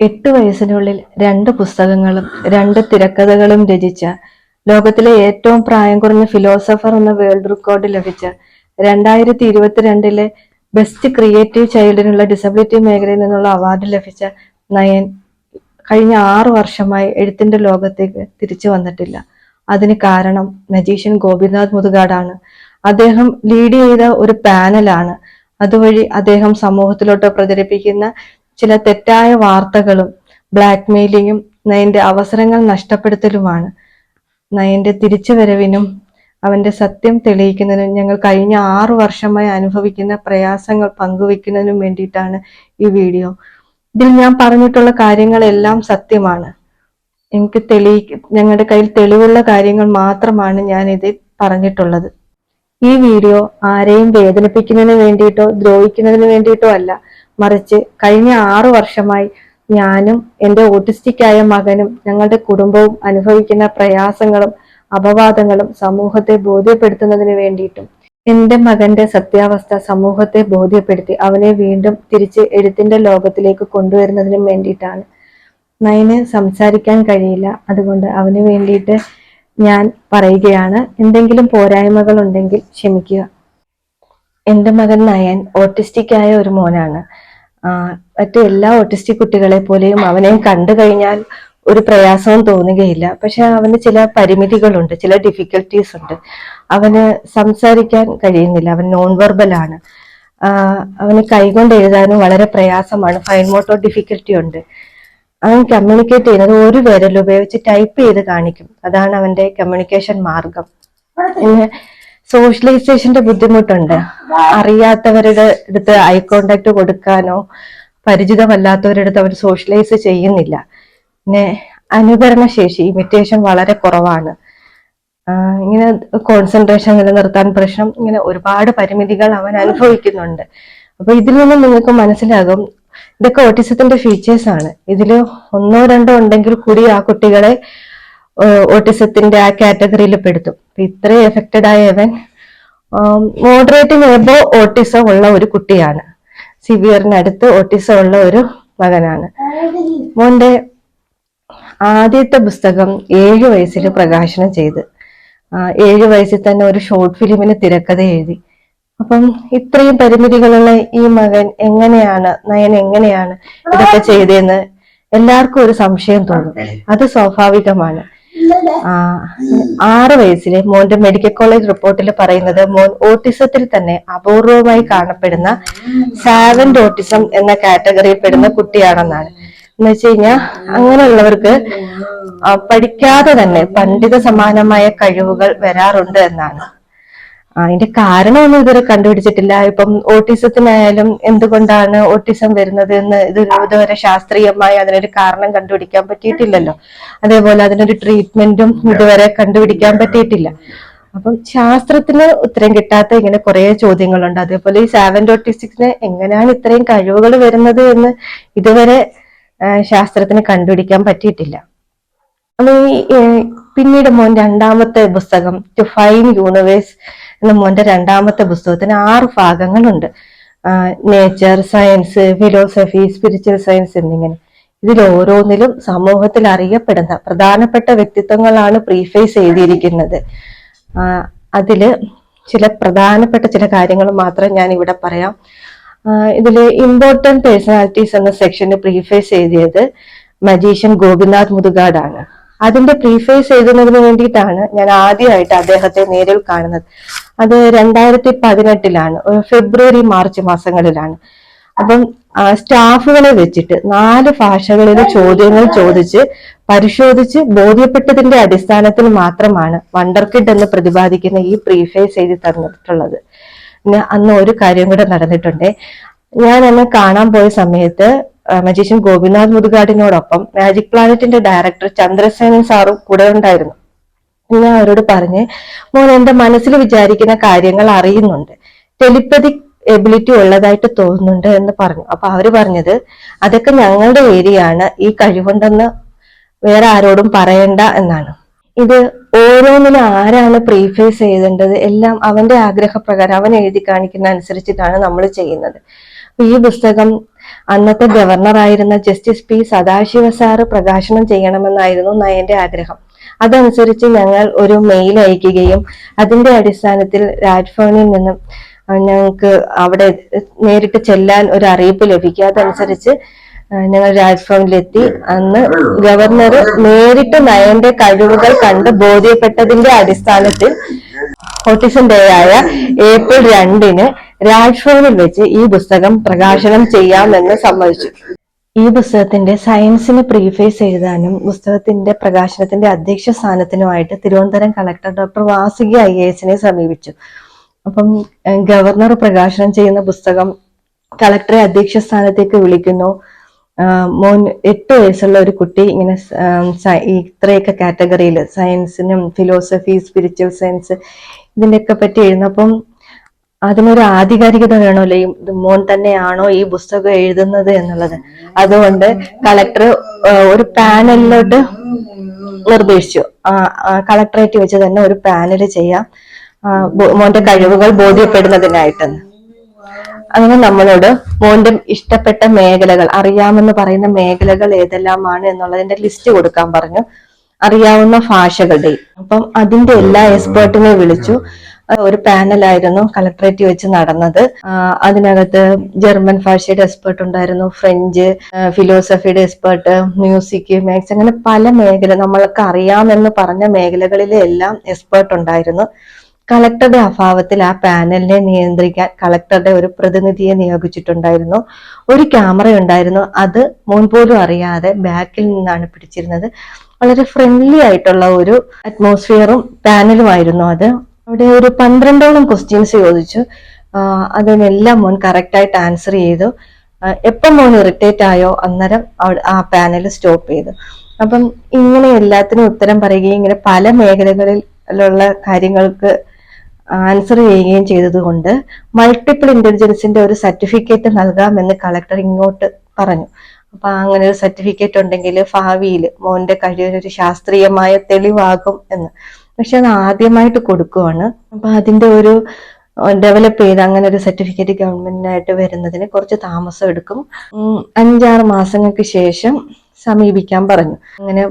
എട്ട് വയസ്സിനുള്ളിൽ രണ്ട് പുസ്തകങ്ങളും രണ്ട് തിരക്കഥകളും രചിച്ച ലോകത്തിലെ ഏറ്റവും പ്രായം കുറഞ്ഞ ഫിലോസഫർ എന്ന വേൾഡ് റെക്കോർഡ് ലഭിച്ച രണ്ടായിരത്തി ഇരുപത്തിരണ്ടിലെ ബെസ്റ്റ് ക്രിയേറ്റീവ് ചൈൽഡിനുള്ള ഡിസബിലിറ്റി മേഖലയിൽ നിന്നുള്ള അവാർഡ് ലഭിച്ച നയൻ കഴിഞ്ഞ ആറു വർഷമായി എഴുത്തിന്റെ ലോകത്തേക്ക് തിരിച്ചു വന്നിട്ടില്ല. അതിന് കാരണം നജീഷൻ ഗോപിനാഥ് മുതുകാടാണ്. അദ്ദേഹം ലീഡ് ചെയ്ത ഒരു പാനലാണ് അതുവഴി അദ്ദേഹം സമൂഹത്തിലോട്ട് പ്രചരിപ്പിക്കുന്ന ചില തെറ്റായ വാർത്തകളും ബ്ലാക്ക് മെയിലിങ്ങും നയന്റെ അവസരങ്ങൾ നഷ്ടപ്പെടുത്തലുമാണ്. നയന്റെ തിരിച്ചുവരവിനും അവന്റെ സത്യം തെളിയിക്കുന്നതിനും ഞങ്ങൾ കഴിഞ്ഞ ആറു വർഷമായി അനുഭവിക്കുന്ന പ്രയാസങ്ങൾ പങ്കുവെക്കുന്നതിനും വേണ്ടിയിട്ടാണ് ഈ വീഡിയോ. ഇതിൽ ഞാൻ പറഞ്ഞിട്ടുള്ള കാര്യങ്ങളെല്ലാം സത്യമാണ്. എനിക്ക് തെളിയി ഞങ്ങളുടെ കയ്യിൽ തെളിവുള്ള കാര്യങ്ങൾ മാത്രമാണ് ഞാൻ ഇതിൽ പറഞ്ഞിട്ടുള്ളത്. ഈ വീഡിയോ ആരെയും വേദനിപ്പിക്കുന്നതിന് വേണ്ടിയിട്ടോ ദ്രോഹിക്കുന്നതിന് വേണ്ടിയിട്ടോ അല്ല. മറിച്ച് കഴിഞ്ഞ ആറു വർഷമായി ഞാനും എന്റെ ഓട്ടിസ്റ്റിക്കായ മകനും ഞങ്ങളുടെ കുടുംബവും അനുഭവിക്കുന്ന പ്രയാസങ്ങളും അപവാദങ്ങളും സമൂഹത്തെ ബോധ്യപ്പെടുത്തുന്നതിന് വേണ്ടിയിട്ടും. എന്റെ മകന്റെ സത്യാവസ്ഥ സമൂഹത്തെ ബോധ്യപ്പെടുത്തി അവനെ വീണ്ടും തിരിച്ച് എഴുത്തിന്റെ ലോകത്തിലേക്ക് കൊണ്ടുവരുന്നതിനും വേണ്ടിയിട്ടാണ്. നയന് സംസാരിക്കാൻ കഴിയില്ല. അതുകൊണ്ട് അവന് വേണ്ടിയിട്ട് ഞാൻ പറയുകയാണ് എന്തെങ്കിലും പോരായ്മകൾ ഉണ്ടെങ്കിൽ ക്ഷമിക്കുക. എന്റെ മകൻ നയൻ ഓട്ടിസ്റ്റിക് ആയ ഒരു മോനാണ്. മറ്റ് എല്ലാ ഓട്ടിസ്റ്റിക് കുട്ടികളെ പോലെയും അവനെ കണ്ടു കഴിഞ്ഞാൽ ഒരു പ്രയാസവും തോന്നുകയില്ല. പക്ഷെ അവന് ചില പരിമിതികളുണ്ട് ചില ഡിഫിക്കൽട്ടീസ് ഉണ്ട്. അവന് സംസാരിക്കാൻ കഴിയുന്നില്ല അവൻ നോൺ ആഹ് അവന് കൈകൊണ്ട് എഴുതാനും വളരെ പ്രയാസമാണ്. ഫൈൻ മോട്ടോ ഡിഫിക്കൽറ്റി ഉണ്ട്. അവൻ കമ്മ്യൂണിക്കേറ്റ് ചെയ്യുന്നത് ഒരു വിരൽ ഉപയോഗിച്ച് ടൈപ്പ് ചെയ്ത് കാണിക്കും. അതാണ് അവന്റെ കമ്മ്യൂണിക്കേഷൻ മാർഗം. പിന്നെ സോഷ്യലൈസേഷന്റെ ബുദ്ധിമുട്ടുണ്ട്. അറിയാത്തവരുടെ അടുത്ത് ഐ കോണ്ടാക്ട് കൊടുക്കാനോ പരിചിതമല്ലാത്തവരുടെ അടുത്ത് അവർ സോഷ്യലൈസ് ചെയ്യുന്നില്ല. പിന്നെ അനുകരണ ശേഷി ഇമിറ്റേഷൻ വളരെ കുറവാണ്. ഇങ്ങനെ കോൺസെൻട്രേഷൻ നിലനിർത്താൻ പ്രശ്നം ഇങ്ങനെ ഒരുപാട് പരിമിതികൾ അവൻ അനുഭവിക്കുന്നുണ്ട്. അപ്പൊ ഇതിൽ നിന്നും നിങ്ങൾക്ക് മനസ്സിലാകും ഇതൊക്കെ ഓട്ടിസത്തിന്റെ ഫീച്ചേഴ്സ് ആണ്. ഇതിൽ ഒന്നോ രണ്ടോ ഉണ്ടെങ്കിൽ കൂടി ആ കുട്ടികളെ ഓട്ടിസത്തിന്റെ ആ കാറ്റഗറിയിൽ പെടുത്തും. ഇത്രയും എഫക്റ്റഡ് ആയ ഇവൻ എബോ ഓട്ടിസം ഉള്ള ഒരു കുട്ടിയാണ്. സിവിയറിനടുത്ത് ഓട്ടിസം ഉള്ള ഒരു മകനാണ്. മോന്റെ ആദ്യത്തെ പുസ്തകം ഏഴു വയസ്സിൽ പ്രകാശനം ചെയ്ത് ഏഴു വയസ്സിൽ തന്നെ ഒരു ഷോർട്ട് ഫിലിമിന് തിരക്കഥ എഴുതി. അപ്പം ഇത്രയും പരിമിതികളുള്ള ഈ മകൻ എങ്ങനെയാണ് നയൻ എങ്ങനെയാണ് ഇതൊക്കെ ചെയ്തതെന്ന് എല്ലാവർക്കും ഒരു സംശയം തോന്നും. അത്. സ്വാഭാവികമാണ്. ആ, ആറ് വയസ്സിലെ മോന്റെ മെഡിക്കൽ കോളേജ് റിപ്പോർട്ടിൽ പറയുന്നത് മോൻ ഓട്ടിസത്തിൽ തന്നെ അപൂർവമായി കാണപ്പെടുന്ന സാവന്റ് ഓട്ടിസം എന്ന കാറ്റഗറിയിൽ പെടുന്ന കുട്ടിയാണെന്നാണ്. എന്ന് വെച്ച് കഴിഞ്ഞാൽ അങ്ങനെയുള്ളവർക്ക് പഠിക്കാതെ തന്നെ പണ്ഡിത സമാനമായ കഴിവുകൾ വരാറുണ്ട് എന്നാണ്. അതിന്റെ കാരണമൊന്നും ഇതുവരെ കണ്ടുപിടിച്ചിട്ടില്ല. ഇപ്പം ഓട്ടിസത്തിനായാലും എന്തുകൊണ്ടാണ് ഓട്ടിസം വരുന്നത് എന്ന് ഇത് ഇതുവരെ ശാസ്ത്രീയമായി അതിനൊരു കാരണം കണ്ടുപിടിക്കാൻ പറ്റിയിട്ടില്ലല്ലോ. അതേപോലെ അതിനൊരു ട്രീറ്റ്മെന്റും ഇതുവരെ കണ്ടുപിടിക്കാൻ പറ്റിയിട്ടില്ല. അപ്പം ശാസ്ത്രത്തിന് ഉത്തരം കിട്ടാത്ത ഇങ്ങനെ കുറെ ചോദ്യങ്ങളുണ്ട്. അതേപോലെ ഈ സാവന്റ് ഓട്ടിസ്റ്റിക്സിന് എങ്ങനെയാണ് ഇത്രയും കഴിവുകൾ വരുന്നത് എന്ന് ഇതുവരെ ശാസ്ത്രത്തിന് കണ്ടുപിടിക്കാൻ പറ്റിയിട്ടില്ല. അപ്പൊ ഈ പിന്നീട് മോൻ രണ്ടാമത്തെ പുസ്തകം ടു ഫൈൻ യൂണിവേഴ്സ് എന്ന മോന്റെ രണ്ടാമത്തെ പുസ്തകത്തിന് ആറ് ഭാഗങ്ങളുണ്ട്. Nature science philosophy spiritual science എന്നിങ്ങനെ. ഇതിൽ ഓരോന്നിലും സമൂഹത്തിൽ അറിയപ്പെടുന്ന പ്രധാനപ്പെട്ട വ്യക്തിത്വങ്ങളാണ് പ്രീഫേസ് ചെയ്തിരിക്കുന്നത് അതിൽ ചില പ്രധാനപ്പെട്ട ചില കാര്യങ്ങൾ മാത്രം ഞാൻ ഇവിടെ പറയാം. ഇതിൽ ഇതിൽ ഇമ്പോർട്ടന്റ് പേഴ്സണാലിറ്റീസ് എന്ന സെക്ഷന് പ്രീഫേസ് എഴുതിയത് മജീഷ്യൻ ഗോപിനാഥ് മുതുകാടാണ്. അതിന്റെ പ്രീഫേസ് എഴുതുന്നതിന് വേണ്ടിയിട്ടാണ് ഞാൻ ആദ്യമായിട്ട് അദ്ദേഹത്തെ നേരിൽ കാണുന്നത്. അത് രണ്ടായിരത്തി പതിനെട്ടിലാണ് ഫെബ്രുവരി മാർച്ച് മാസങ്ങളിലാണ്. അപ്പം സ്റ്റാഫുകളെ വെച്ചിട്ട് നാല് ഭാഷകളിൽ ചോദ്യങ്ങൾ ചോദിച്ച് പരിശോധിച്ച് ബോധ്യപ്പെട്ടതിന്റെ അടിസ്ഥാനത്തിൽ മാത്രമാണ് വണ്ടർ കിഡ് എന്ന് പ്രതിപാദിക്കുന്ന ഈ പ്രീഫേസ് എഴുതി തന്നിട്ടുള്ളത്. അന്ന് ഒരു കാര്യം കൂടെ നടന്നിട്ടുണ്ട്. ഞാൻ അന്ന് കാണാൻ പോയ സമയത്ത് മജീഷ്യൻ ഗോപിനാഥ് മുതുകാടിനോടൊപ്പം മാജിക് പ്ലാനറ്റിന്റെ ഡയറക്ടർ ചന്ദ്രസേനൻ സാറും കൂടെ ഉണ്ടായിരുന്നു. ഞാൻ അവരോട് പറഞ്ഞ് മോൻ എന്റെ മനസ്സിൽ വിചാരിക്കുന്ന കാര്യങ്ങൾ അറിയുന്നുണ്ട്. ടെലിപ്പതി എബിലിറ്റി ഉള്ളതായിട്ട് തോന്നുന്നുണ്ട് എന്ന് പറഞ്ഞു. അപ്പൊ അവർ പറഞ്ഞത് അതൊക്കെ ഞങ്ങളുടെ ഏരിയയാണ് ഈ കഴിവുണ്ടെന്ന് വേറെ ആരോടും പറയണ്ട എന്നാണ്. ഇത് ഓരോന്നിനും ആരാണ് പ്രീഫേസ് ചെയ്തേണ്ടത്? എല്ലാം അവന്റെ ആഗ്രഹപ്രകാരം അവൻ എഴുതി കാണിക്കുന്ന അനുസരിച്ചിട്ടാണ് നമ്മൾ ചെയ്യുന്നത് ഈ പുസ്തകം അന്നത്തെ ഗവർണറായിരുന്ന ജസ്റ്റിസ് പി സദാശിവ സാറ് പ്രകാശനം ചെയ്യണമെന്നായിരുന്നു നയന്റെ ആഗ്രഹം. അതനുസരിച്ച് ഞങ്ങൾ ഒരു മെയിൽ അയക്കുകയും അതിന്റെ അടിസ്ഥാനത്തിൽ രാജ്ഭവനിൽ നിന്നും ഞങ്ങൾക്ക് അവിടെ നേരിട്ട് ചെല്ലാൻ ഒരു അറിയിപ്പ് ലഭിക്കുക അതനുസരിച്ച് ഞങ്ങൾ രാജ്ഭവനിലെത്തി. അന്ന് ഗവർണർ നേരിട്ട് നയന്റെ കഴിവുകൾ കണ്ട് ബോധ്യപ്പെട്ടതിന്റെ അടിസ്ഥാനത്തിൽ ഓട്ടിസം ഡേ ആയ ഏപ്രിൽ രണ്ടിന് രാജ്ഭവനിൽ വെച്ച് ഈ പുസ്തകം പ്രകാശനം ചെയ്യാമെന്ന് സമ്മതിച്ചു. ഈ പുസ്തകത്തിന്റെ സയൻസിന് പ്രീഫേസ് എഴുതാനും പുസ്തകത്തിന്റെ പ്രകാശനത്തിന്റെ അധ്യക്ഷ സ്ഥാനത്തിനുമായിട്ട് Thiruvananthapuram collector doctor Vasuki I A എസിനെ സമീപിച്ചു. അപ്പം ഗവർണർ പ്രകാശനം ചെയ്യുന്ന പുസ്തകം കളക്ടറെ അധ്യക്ഷ സ്ഥാനത്തേക്ക് വിളിക്കുന്നു. മോൻ എട്ട് വയസ്സുള്ള ഒരു കുട്ടി ഇങ്ങനെ ഇത്രയൊക്കെ കാറ്റഗറിയിൽ സയൻസിനും ഫിലോസഫി സ്പിരിച്വൽ സയൻസ് ഇതിന്റെയൊക്കെ പറ്റി എഴുതുന്നപ്പം അതിനൊരു ആധികാരികത വേണമല്ലോ? ഈ മോൻ തന്നെയാണോ ഈ പുസ്തകം എഴുതുന്നത് എന്നുള്ളത്. അതുകൊണ്ട് കളക്ടർ ഒരു പാനലിലോട്ട് നിർദ്ദേശിച്ചു. കളക്ടറേറ്റ് വെച്ച് തന്നെ ഒരു പാനൽ ചെയ്യാം. മോന്റെ കഴിവുകൾ ബോധ്യപ്പെടുന്നതിനായിട്ടെന്ന്. അങ്ങനെ നമ്മളോട് മോന്റെ ഇഷ്ടപ്പെട്ട മേഖലകൾ അറിയാമെന്ന് പറയുന്ന മേഖലകൾ ഏതെല്ലാമാണ് എന്നുള്ളതിന്റെ ലിസ്റ്റ് കൊടുക്കാൻ പറഞ്ഞു. അറിയാവുന്ന ഭാഷകളുടെ. അപ്പം അതിന്റെ എല്ലാ എക്സ്പേർട്ടിനെ വിളിച്ചു. ഒരു പാനലായിരുന്നു കളക്ടറേറ്റ് വെച്ച് നടന്നത്. അതിനകത്ത് ജർമ്മൻ ഭാഷയുടെ എക്സ്പേർട്ട് ഉണ്ടായിരുന്നു ഫ്രഞ്ച് ഫിലോസഫിയുടെ എക്സ്പേർട്ട് മ്യൂസിക് മാത്സ് അങ്ങനെ പല മേഖല നമ്മൾക്ക് അറിയാമെന്ന് പറഞ്ഞ മേഖലകളിലെ എല്ലാം എക്സ്പേർട്ട് ഉണ്ടായിരുന്നു. കളക്ടറുടെ അഭാവത്തിൽ ആ പാനലിനെ നിയന്ത്രിക്കാൻ കളക്ടറുടെ ഒരു പ്രതിനിധിയെ നിയോഗിച്ചിട്ടുണ്ടായിരുന്നു. ഒരു ക്യാമറ ഉണ്ടായിരുന്നു. അത് മുൻപോലും അറിയാതെ ബാക്കിൽ നിന്നാണ് പിടിച്ചിരുന്നത്. വളരെ ഫ്രണ്ട്ലി ആയിട്ടുള്ള ഒരു അറ്റ്മോസ്ഫിയറും പാനലുമായിരുന്നു അത്. അവിടെ ഒരു പന്ത്രണ്ടോളം ക്വസ്റ്റ്യൻസ് ചോദിച്ചു. അതിനെല്ലാം മോൻ കറക്റ്റായിട്ട് ആൻസർ ചെയ്തു. എപ്പം മോൻ ഇറിറ്റേറ്റ് ആയോ? അന്നേരം ആ പാനൽ സ്റ്റോപ്പ് ചെയ്തു. അപ്പം ഇങ്ങനെ എല്ലാത്തിനും ഉത്തരം പറയുകയും ഇങ്ങനെ പല മേഖലകളിലുള്ള കാര്യങ്ങൾക്ക് ആൻസർ ചെയ്യുകയും ചെയ്തതുകൊണ്ട് മൾട്ടിപ്പിൾ ഇന്റലിജൻസിന്റെ ഒരു സർട്ടിഫിക്കറ്റ് നൽകാമെന്ന് കളക്ടർ ഇങ്ങോട്ട് പറഞ്ഞു. അപ്പൊ അങ്ങനെ ഒരു സർട്ടിഫിക്കറ്റ് ഉണ്ടെങ്കിൽ ഭാവിയിൽ മോന്റെ കഴിവിനൊരു ശാസ്ത്രീയമായ തെളിവാകും എന്ന്. പക്ഷെ അത് ആദ്യമായിട്ട് കൊടുക്കുവാണ്. അപ്പൊ അതിന്റെ ഒരു ഡെവലപ്പ് ചെയ്ത് അങ്ങനെ ഒരു സർട്ടിഫിക്കറ്റ് ഗവൺമെന്റിനായിട്ട് വരുന്നതിന് കുറച്ച് താമസം എടുക്കും. അഞ്ചാറ് മാസങ്ങൾക്ക് ശേഷം സമീപിക്കാൻ പറഞ്ഞു. അങ്ങനെ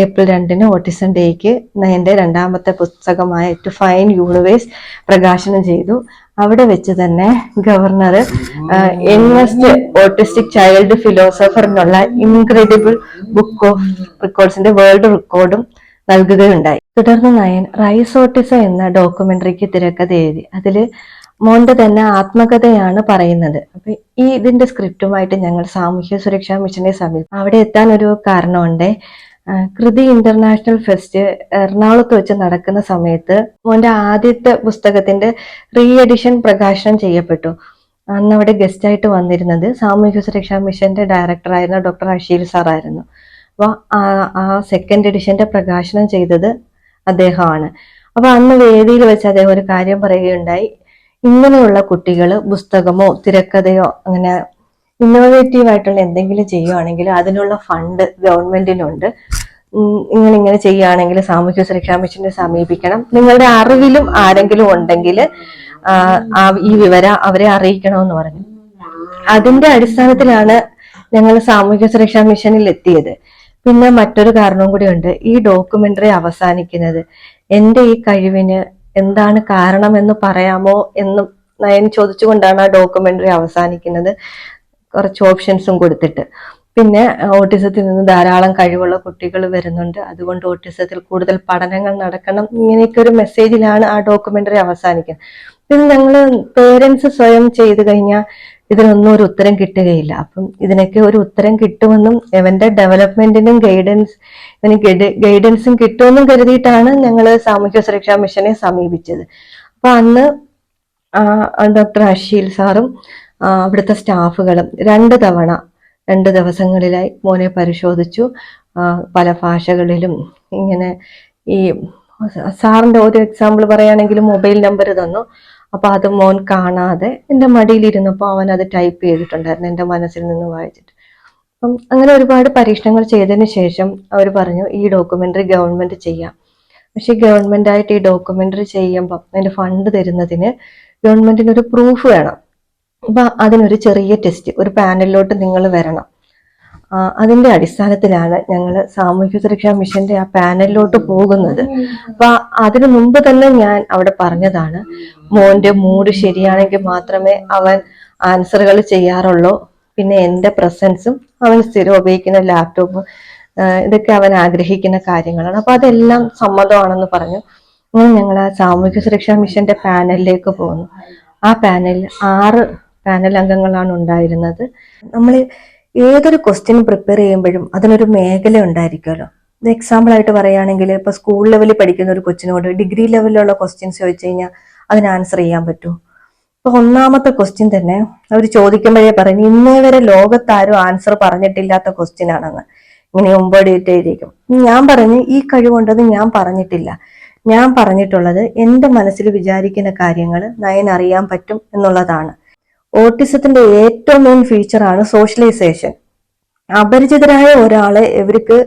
ഏപ്രിൽ രണ്ടിന് ഓട്ടിസം ഡേക്ക് എന്റെ രണ്ടാമത്തെ പുസ്തകമായ ടു ഫൈൻ യൂണിവേഴ്സ് പ്രകാശനം ചെയ്തു. അവിടെ വെച്ച് തന്നെ governor youngest autistic child philosopher എന്നുള്ള ഇൻക്രെഡിബിൾ ബുക്ക് ഓഫ് റെക്കോർഡ്സിന്റെ വേൾഡ് റെക്കോർഡും നൽകുകയുണ്ടായി. തുടർന്ന് നയൻ റൈസ് ഓട്ടിസ എന്ന ഡോക്യുമെന്ററിക്ക് തിരക്കഥ എഴുതി. അതിൽ മോന്റെ തന്നെ ആത്മകഥയാണ് പറയുന്നത്. അപ്പൊ ഈ ഇതിന്റെ സ്ക്രിപ്റ്റുമായിട്ട് ഞങ്ങൾ സാമൂഹ്യ സുരക്ഷാ മിഷനെ സമീപം അവിടെ എത്താൻ ഒരു കാരണമുണ്ട്. കൃതി ഇന്റർനാഷണൽ ഫെസ്റ്റ് എറണാകുളത്ത് വെച്ച് നടക്കുന്ന സമയത്ത് മോന്റെ ആദ്യത്തെ പുസ്തകത്തിന്റെ റീ എഡിഷൻ പ്രകാശനം ചെയ്യപ്പെട്ടു. അന്ന് അവിടെ ഗസ്റ്റ് ആയിട്ട് വന്നിരുന്നത് സാമൂഹ്യ സുരക്ഷാ മിഷന്റെ ഡയറക്ടറായിരുന്ന ഡോക്ടർ അഷീൽ സാറായിരുന്നു അപ്പൊ ആ- ആ സെക്കൻഡ് എഡിഷന്റെ പ്രകാശനം ചെയ്തത് അദ്ദേഹമാണ്. അപ്പൊ അന്ന് വേദിയിൽ വെച്ച് അദ്ദേഹം ഒരു കാര്യം പറയുകയുണ്ടായി. ഇങ്ങനെയുള്ള കുട്ടികൾ പുസ്തകമോ തിരക്കഥയോ അങ്ങനെ ഇന്നോവേറ്റീവ് ആയിട്ടുള്ള എന്തെങ്കിലും ചെയ്യുകയാണെങ്കിൽ അതിനുള്ള ഫണ്ട് ഗവൺമെന്റിനുണ്ട്. നിങ്ങൾ ഇങ്ങനെ ചെയ്യുകയാണെങ്കിൽ സാമൂഹ്യ സുരക്ഷാ മിഷനെ സമീപിക്കണം. നിങ്ങളുടെ അറിവിലും ആരെങ്കിലും ഉണ്ടെങ്കിൽ ഈ വിവരം അവരെ അറിയിക്കണമെന്ന് പറഞ്ഞു. അതിന്റെ അടിസ്ഥാനത്തിലാണ് ഞങ്ങൾ സാമൂഹ്യ സുരക്ഷാ മിഷനിൽ എത്തിയത്. പിന്നെ മറ്റൊരു കാരണവും കൂടി ഉണ്ട്. ഈ ഡോക്യുമെന്ററി അവസാനിക്കുന്നത്. എന്റെ ഈ കഴിവിന് എന്താണ് കാരണം എന്ന് പറയാമോ എന്നും നയൻ ചോദിച്ചുകൊണ്ടാണ് ആ ഡോക്യുമെന്ററി അവസാനിക്കുന്നത്. കുറച്ച് ഓപ്ഷൻസും കൊടുത്തിട്ട്. പിന്നെ ഓട്ടിസത്തിൽ നിന്ന് ധാരാളം കഴിവുള്ള കുട്ടികൾ വരുന്നുണ്ട്. അതുകൊണ്ട് ഓട്ടിസത്തിൽ കൂടുതൽ പഠനങ്ങൾ നടക്കണം. ഇങ്ങനെയൊക്കെ ഒരു മെസ്സേജിലാണ് ആ ഡോക്യുമെന്ററി അവസാനിക്കുന്നത്. പിന്നെ ഞങ്ങൾ പേരൻസ് സ്വയം ചെയ്തു കഴിഞ്ഞാൽ ഇതിനൊന്നും ഒരു ഉത്തരം കിട്ടുകയില്ല. അപ്പം ഇതിനൊക്കെ ഒരു ഉത്തരം കിട്ടുമെന്നും ഇവന്റെ ഡെവലപ്മെന്റിനും ഗൈഡൻസ് ഇവന് ഗൈഡൻസും കിട്ടുമെന്നും കരുതിയിട്ടാണ് ഞങ്ങൾ സാമൂഹ്യ സുരക്ഷാ മിഷനെ സമീപിച്ചത്. അപ്പൊ അന്ന് ഡോക്ടർ അഷീൽ സാറും അവിടുത്തെ സ്റ്റാഫുകളും രണ്ട് തവണ രണ്ട് ദിവസങ്ങളിലായി മോനെ പരിശോധിച്ചു. പല ഭാഷകളിലും ഇങ്ങനെ ഈ സാറിന്റെ ഒരു എക്സാമ്പിൾ പറയുകയാണെങ്കിൽ മൊബൈൽ നമ്പർ തന്നു. അപ്പൊ അത് മോൻ കാണാതെ എന്റെ മടിയിലിരുന്നപ്പോൾ അവൻ അത് ടൈപ്പ് ചെയ്തിട്ടുണ്ടായിരുന്നു എന്റെ മനസ്സിൽ നിന്ന് വായിച്ചിട്ട്. അപ്പം അങ്ങനെ ഒരുപാട് പരീക്ഷണങ്ങൾ ചെയ്തതിന് ശേഷം അവർ പറഞ്ഞു ഈ ഡോക്യുമെന്ററി ഗവൺമെന്റ് ചെയ്യാം. പക്ഷെ ഗവൺമെന്റ് ആയിട്ട് ഈ ഡോക്യുമെന്ററി ചെയ്യുമ്പോൾ അതിന്റെ ഫണ്ട് തരുന്നതിന് ഒരു പ്രൂഫ് വേണം. അപ്പൊ അതിനൊരു ചെറിയ ടെസ്റ്റ് ഒരു പാനലിലോട്ട് നിങ്ങൾ വരണം. അതിന്റെ അടിസ്ഥാനത്തിലാണ് ഞങ്ങൾ സാമൂഹ്യ സുരക്ഷാ മിഷന്റെ ആ പാനലിലോട്ട് പോകുന്നത്. അപ്പൊ അതിനു മുമ്പ് തന്നെ ഞാൻ അവിടെ പറഞ്ഞതാണ് മോന്റെ മൂഡ് ശരിയാണെങ്കിൽ മാത്രമേ അവൻ ആൻസറുകൾ ചെയ്യാറുള്ളൂ. പിന്നെ എന്റെ പ്രസൻസും അവൻ സ്ഥിരം ഉപയോഗിക്കുന്ന ലാപ്ടോപ്പും ഇതൊക്കെ അവൻ ആഗ്രഹിക്കുന്ന കാര്യങ്ങളാണ്. അപ്പൊ അതെല്ലാം സമ്മതമാണെന്ന് പറഞ്ഞു. അങ്ങനെ ഞങ്ങൾ ആ സാമൂഹ്യ സുരക്ഷാ മിഷന്റെ പാനലിലേക്ക് പോകുന്നു ആ പാനലിൽ ആറ് പാനൽ അംഗങ്ങളാണ് ഉണ്ടായിരുന്നത്. നമ്മൾ ഏതൊരു ക്വസ്റ്റ്യൻ പ്രിപ്പയർ ചെയ്യുമ്പോഴും അതിനൊരു മേഖല ഉണ്ടായിരിക്കുമല്ലോ. എക്സാമ്പിൾ ആയിട്ട് പറയുകയാണെങ്കിൽ ഇപ്പൊ സ്കൂൾ ലെവലിൽ പഠിക്കുന്ന ഒരു കൊച്ചിനോട് ഡിഗ്രി ലെവലിലുള്ള ക്വസ്റ്റ്യൻസ് ചോദിച്ചു കഴിഞ്ഞാൽ അതിന് ആൻസർ ചെയ്യാൻ പറ്റുമോ? ഇപ്പൊ ഒന്നാമത്തെ ക്വസ്റ്റ്യൻ തന്നെ അവർ ചോദിക്കുമ്പോഴേ പറയുന്നു ഇന്നേ വരെ ലോകത്താരും ആൻസർ പറഞ്ഞിട്ടില്ലാത്ത ക്വസ്റ്റ്യൻ ആണെന്ന്. ഇങ്ങനെ ഒമ്പടിയിട്ട് എഴുതിയിരിക്കും. ഞാൻ പറഞ്ഞു ഈ കഴിവുണ്ടെന്ന് ഞാൻ പറഞ്ഞിട്ടില്ല. ഞാൻ പറഞ്ഞിട്ടുള്ളത് എന്റെ മനസ്സിൽ വിചാരിക്കുന്ന കാര്യങ്ങൾ നയൻ അറിയാൻ പറ്റും എന്നുള്ളതാണ്. ഓട്ടിസത്തിന്റെ ഏറ്റവും മെയിൻ ഫീച്ചറാണ് സോഷ്യലൈസേഷൻ അപരിചിതരായ ഒരാളെ ഇവർക്ക്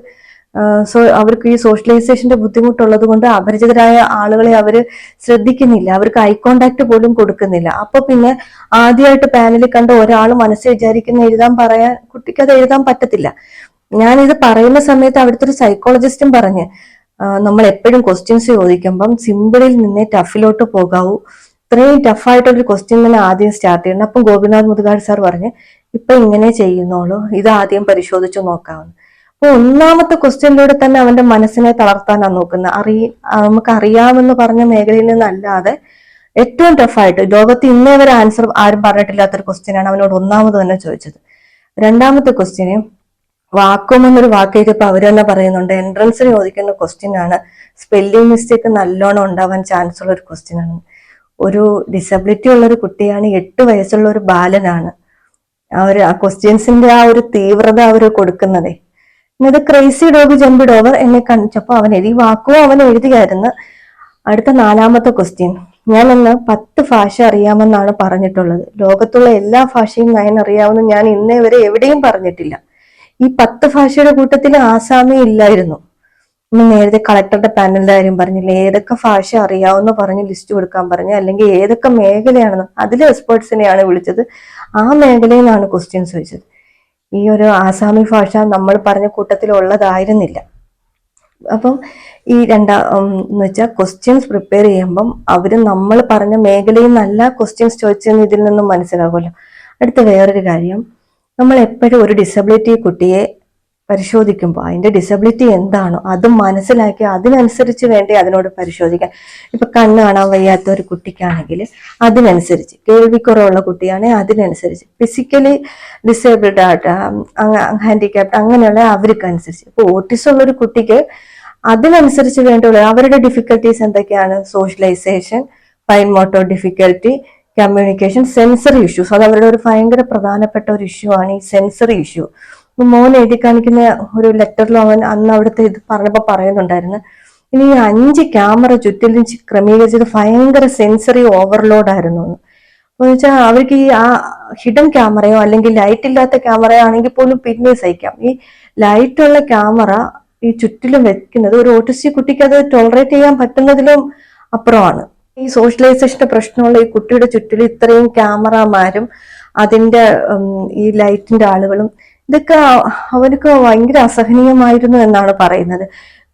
സോ അവർക്ക് ഈ സോഷ്യലൈസേഷന്റെ ബുദ്ധിമുട്ടുള്ളത് കൊണ്ട് അപരിചിതരായ ആളുകളെ അവർ ശ്രദ്ധിക്കുന്നില്ല. അവർക്ക് ഐ കോണ്ടാക്ട് പോലും കൊടുക്കുന്നില്ല. അപ്പൊ പിന്നെ ആദ്യമായിട്ട് പാനലിൽ കണ്ട ഒരാൾ മനസ്സിൽ വിചാരിക്കുന്ന എഴുതാൻ പറയാൻ കുട്ടിക്ക് അത് എഴുതാൻ പറ്റത്തില്ല. ഞാനിത് പറയുന്ന സമയത്ത് അവിടുത്തെ ഒരു സൈക്കോളജിസ്റ്റും പറഞ്ഞ് നമ്മൾ എപ്പോഴും ക്വസ്റ്റ്യൻസ് ചോദിക്കുമ്പം സിമ്പിളിൽ നിന്നേ ടഫിലോട്ട് പോകാവൂ. ഇത്രയും ടഫായിട്ടൊരു ക്വസ്റ്റ്യൻ തന്നെ ആദ്യം സ്റ്റാർട്ട് ചെയ്യണം അപ്പം ഗോപിനാഥ് മുതുകാട് സാർ പറഞ്ഞ് ഇപ്പൊ ഇങ്ങനെ ചെയ്യുന്നോളൂ. ഇത് ആദ്യം പരിശോധിച്ചു നോക്കാമെന്ന്. അപ്പൊ ഒന്നാമത്തെ ക്വസ്റ്റ്യനിലൂടെ തന്നെ അവന്റെ മനസ്സിനെ തളർത്താനാണ് നോക്കുന്നത്. അറിയ ആ, നമുക്ക് അറിയാമെന്ന് പറഞ്ഞ മേഖലയിൽ നിന്നല്ലാതെ ഏറ്റവും ടഫായിട്ട് ലോകത്ത് ഇന്നേ വരെ ആൻസർ ആരും പറഞ്ഞിട്ടില്ലാത്തൊരു ക്വസ്റ്റ്യനാണ് അവനോട് ഒന്നാമത് തന്നെ ചോദിച്ചത്. രണ്ടാമത്തെ ക്വസ്റ്റ്യന് വാക്കും എന്നൊരു വാക്കേക്ക് ഇപ്പൊ അവർ തന്നെ പറയുന്നുണ്ട് എൻട്രൻസിന് ചോദിക്കുന്ന ക്വസ്റ്റ്യൻ ആണ്. സ്പെല്ലിംഗ് മിസ്റ്റേക്ക് നല്ലോണം ഉണ്ടാവാൻ ചാൻസ് ഉള്ള ഒരു ക്വസ്റ്റ്യൻ ആണ്. ഒരു ഡിസബിലിറ്റി ഉള്ള ഒരു കുട്ടിയാണ് എട്ട് വയസ്സുള്ള ഒരു ബാലനാണ്. ആ ഒരു ആ ക്വസ്റ്റ്യൻസിന്റെ ആ ഒരു തീവ്രത അവർ കൊടുക്കുന്നതേ. ഇത് ക്രേസി ഡോഗ് ജമ്പ് ഓവർ എന്നെ കാണിച്ചപ്പോൾ അവൻ എഴുതി വാക്കും അവൻ എഴുതിയായിരുന്നു അടുത്ത നാലാമത്തെ ക്വസ്റ്റ്യൻ ഞാൻ ഇന്ന് പത്ത് ഭാഷ അറിയാമെന്നാണ് പറഞ്ഞിട്ടുള്ളത്. ലോകത്തുള്ള എല്ലാ ഭാഷയും ഞാൻ അറിയാമെന്ന് ഞാൻ ഇന്നേ വരെ എവിടെയും പറഞ്ഞിട്ടില്ല. ഈ പത്ത് ഭാഷയുടെ കൂട്ടത്തിൽ ആസാമി ഇല്ലായിരുന്നു. നമ്മൾ നേരത്തെ കളക്ടറുടെ പാനലിന്റെ കാര്യം പറഞ്ഞില്ലേ? ഏതൊക്കെ ഭാഷ അറിയാവുന്ന പറഞ്ഞ് ലിസ്റ്റ് കൊടുക്കാൻ പറഞ്ഞു അല്ലെങ്കിൽ ഏതൊക്കെ മേഖലയാണെന്ന് അതിലെ എക്സ്പേർട്സിനെയാണ് വിളിച്ചത്. ആ മേഖലയിൽ നിന്നാണ് ക്വസ്റ്റ്യൻസ് ചോദിച്ചത്. ഈ ഒരു ആസാമി ഭാഷ നമ്മൾ പറഞ്ഞ കൂട്ടത്തിൽ ഉള്ളതായിരുന്നില്ല. അപ്പം ഈ രണ്ടാ എന്ന് വെച്ചാൽ ക്വസ്റ്റ്യൻസ് പ്രിപ്പയർ ചെയ്യുമ്പം അവർ നമ്മൾ പറഞ്ഞ മേഖലയിൽ നിന്നല്ല ക്വസ്റ്റ്യൻസ് ചോദിച്ചെന്ന് ഇതിൽ നിന്നും മനസ്സിലാകുമല്ലോ. അടുത്ത വേറൊരു കാര്യം. നമ്മൾ എപ്പോഴും ഒരു ഡിസബിലിറ്റി കുട്ടിയെ പരിശോധിക്കുമ്പോൾ അതിന്റെ ഡിസബിലിറ്റി എന്താണോ അത് മനസ്സിലാക്കി അതിനനുസരിച്ച് വേണ്ടി അതിനോട് പരിശോധിക്കാൻ. ഇപ്പൊ കണ്ണ് കാണാൻ വയ്യാത്ത ഒരു കുട്ടിക്കാണെങ്കിൽ അതിനനുസരിച്ച് കേൾവിക്കുറവുള്ള കുട്ടിയാണെങ്കിൽ അതിനനുസരിച്ച് ഫിസിക്കലി ഡിസേബിൾഡ് ആയിട്ട് ഹാൻഡിക്യാപ്ഡ് അങ്ങനെയുള്ള അവർക്ക് അനുസരിച്ച് ഇപ്പൊ ഓട്ടിസം ഉള്ള ഒരു കുട്ടിക്ക് അതിനനുസരിച്ച് വേണ്ടിയുള്ള അവരുടെ ഡിഫിക്കൽട്ടീസ് എന്തൊക്കെയാണ്? Socialisation fine motor difficulty communication sensory issues അത് അവരുടെ ഒരു ഭയങ്കര പ്രധാനപ്പെട്ട ഒരു ഇഷ്യൂ ആണ് ഈ സെൻസറി ഇഷ്യൂ മോൻ എഴുതി കാണിക്കുന്ന ഒരു ലെറ്ററിൽ അവൻ അന്ന് അവിടുത്തെ ഇത് പറഞ്ഞപ്പോൾ പറയുന്നുണ്ടായിരുന്നു. ഇനി ഈ അഞ്ച് ക്യാമറ ചുറ്റിലും ക്രമീകരിച്ചത് ഭയങ്കര സെൻസറി ഓവർലോഡ് ആയിരുന്നു എന്ന്. വെച്ചാൽ അവർക്ക് ഈ ആ ഹിഡൻ ക്യാമറയോ അല്ലെങ്കിൽ ലൈറ്റ് ഇല്ലാത്ത ക്യാമറയോ ആണെങ്കിൽ പോലും പിന്നെ സഹിക്കാം. ഈ ലൈറ്റുള്ള ക്യാമറ ഈ ചുറ്റിലും വെക്കുന്നത് ഒരു ഓട്ടിസ്റ്റി കുട്ടിക്ക് അത് ടോളറേറ്റ് ചെയ്യാൻ പറ്റുന്നതിലും അപ്പുറമാണ്. ഈ സോഷ്യലൈസേഷന്റെ പ്രശ്നമുള്ള ഈ കുട്ടിയുടെ ചുറ്റിലും ഇത്രയും ക്യാമറമാരും അതിന്റെ ഈ ലൈറ്റിന്റെ ആളുകളും ഇതൊക്കെ അവർക്ക് ഭയങ്കര അസഹനീയമായിരുന്നു എന്നാണ് പറയുന്നത്.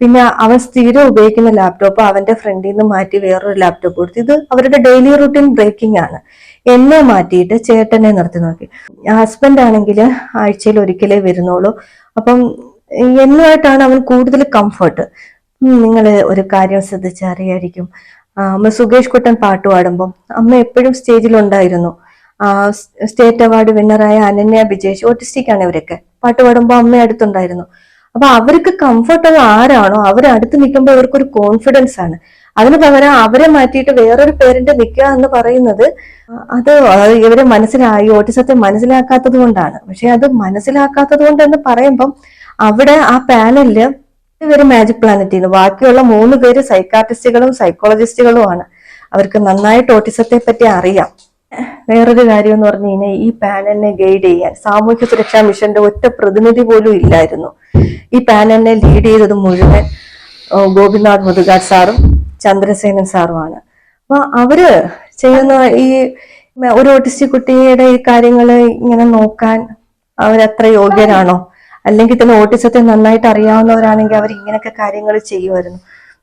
പിന്നെ അവൻ സ്ഥിരം ഉപയോഗിക്കുന്ന ലാപ്ടോപ്പ് അവന്റെ ഫ്രണ്ടിൽ നിന്ന് മാറ്റി വേറൊരു ലാപ്ടോപ്പ് കൊടുത്തു. ഇത് അവരുടെ ഡെയിലി റുട്ടീൻ ബ്രേക്കിംഗ് ആണ്. എന്നെ മാറ്റിയിട്ട് ചേട്ടനെ നിർത്തി നോക്കി. ഹസ്ബൻഡ് ആണെങ്കിൽ ആഴ്ചയിൽ ഒരിക്കലേ വരുന്നുള്ളൂ. അപ്പം എന്നുമായിട്ടാണ് അവൻ കൂടുതൽ കംഫർട്ട് നിങ്ങൾ ഒരു കാര്യം ശ്രദ്ധിച്ചറിയായിരിക്കും അമ്മ സുകേഷ് കുട്ടൻ പാട്ട് പാടുമ്പം അമ്മ എപ്പോഴും സ്റ്റേജിലുണ്ടായിരുന്നു സ്റ്റേറ്റ് അവാർഡ് വിന്നറായ അനന്യ ബിജേഷ് ഓട്ടിസ്റ്റിക് ആണ് ഇവരൊക്കെ. പാട്ട് പാടുമ്പോൾ അമ്മ അടുത്തുണ്ടായിരുന്നു. അപ്പൊ അവർക്ക് കംഫർട്ട് ആരാണോ അവർ അടുത്ത് നിൽക്കുമ്പോൾ ഇവർക്കൊരു കോൺഫിഡൻസ് ആണ്. അതിന് പകരം അവരെ മാറ്റിയിട്ട് വേറൊരു പേരന്റ് നിൽക്കുക എന്ന് പറയുന്നത് അത് ഇവരെ മനസ്സിലായി ഓട്ടിസത്തെ മനസ്സിലാക്കാത്തത് കൊണ്ടാണ്. പക്ഷെ അത് മനസ്സിലാക്കാത്തത് കൊണ്ട് എന്ന് പറയുമ്പം അവിടെ ആ പാനലിൽ പേര് മാജിക് പ്ലാനറ്റിൽ ബാക്കിയുള്ള മൂന്ന് പേര് സൈക്കാട്രിസ്റ്റുകളും സൈക്കോളജിസ്റ്റുകളുമാണ് അവർക്ക് നന്നായിട്ട് ഓട്ടിസത്തെ പറ്റി അറിയാം. വേറൊരു കാര്യം എന്ന് പറഞ്ഞു കഴിഞ്ഞാൽ ഈ പാനലിനെ ഗൈഡ് ചെയ്യാൻ സാമൂഹ്യ സുരക്ഷാ മിഷന്റെ ഒറ്റ പ്രതിനിധി പോലും ഇല്ലായിരുന്നു. ഈ പാനലിനെ ലീഡ് ചെയ്തത് മുഴുവൻ ഗോപിനാഥ് മുതുകാട് സാറും ചന്ദ്രസേനൻ സാറുമാണ്. അപ്പൊ അവർ ചെയ്യുന്ന ഈ ഒരു ഓട്ടിസ്റ്റിക് കുട്ടിയുടെ ഈ കാര്യങ്ങൾ ഇങ്ങനെ നോക്കാൻ അവരത്ര യോഗ്യരാണോ? അല്ലെങ്കിൽ തന്നെ ഓട്ടിസത്തെ നന്നായിട്ട് അറിയാവുന്നവരാണെങ്കിൽ അവർ ഇങ്ങനെയൊക്കെ കാര്യങ്ങൾ ചെയ്യുമായിരുന്നു.